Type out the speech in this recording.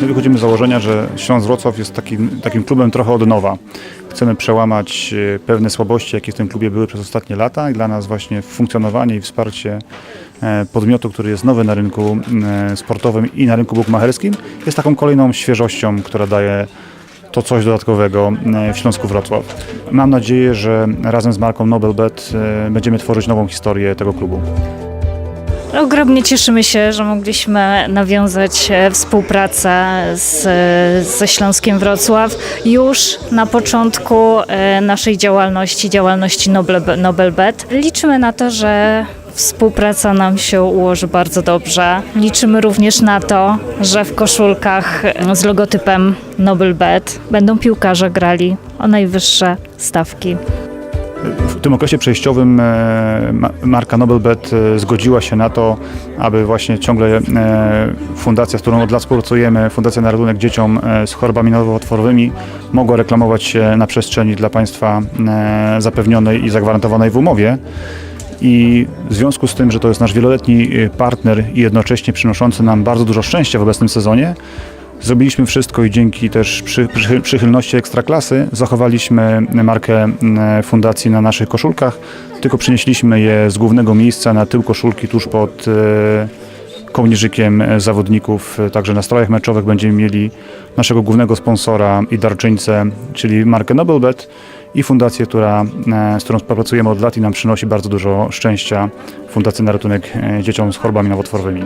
My wychodzimy z założenia, że Śląsk Wrocław jest takim, takim klubem trochę od nowa. Chcemy przełamać e, pewne słabości, jakie w tym klubie były przez ostatnie lata i dla nas właśnie funkcjonowanie i wsparcie e, podmiotu, który jest nowy na rynku e, sportowym i na rynku bukmacherskim jest taką kolejną świeżością, która daje to coś dodatkowego w Śląsku Wrocław. Mam nadzieję, że razem z marką Nobelbet będziemy tworzyć nową historię tego klubu. Ogromnie cieszymy się, że mogliśmy nawiązać e, współpracę z, ze Śląskiem Wrocław już na początku e, naszej działalności, działalności Nobel, Nobelbet. Liczymy na to, że współpraca nam się ułoży bardzo dobrze. Liczymy również na to, że w koszulkach e, z logotypem Nobelbet będą piłkarze grali o najwyższe stawki. W tym okresie przejściowym e, ma- marka Nobelbet e, zgodziła się na to, aby właśnie ciągle e, fundacja, z którą od lat współpracujemy, Fundacja na ratunek dzieciom z chorobami nowotworowymi, mogła reklamować się na przestrzeni dla państwa zapewnionej i zagwarantowanej w umowie. I w związku z tym, że to jest nasz wieloletni partner i jednocześnie przynoszący nam bardzo dużo szczęścia w obecnym sezonie, Zrobiliśmy wszystko i dzięki też przy, przy, przychylności Ekstraklasy zachowaliśmy markę mm, fundacji na naszych koszulkach, tylko przenieśliśmy je z głównego miejsca na tył koszulki tuż pod e, kołnierzykiem e, zawodników. Także na strojach meczowych będziemy mieli naszego głównego sponsora i darczyńcę, czyli markę Nobelbet i fundację, która, e, z którą współpracujemy od lat i nam przynosi bardzo dużo szczęścia. Fundację na ratunek dzieciom z chorobami nowotworowymi.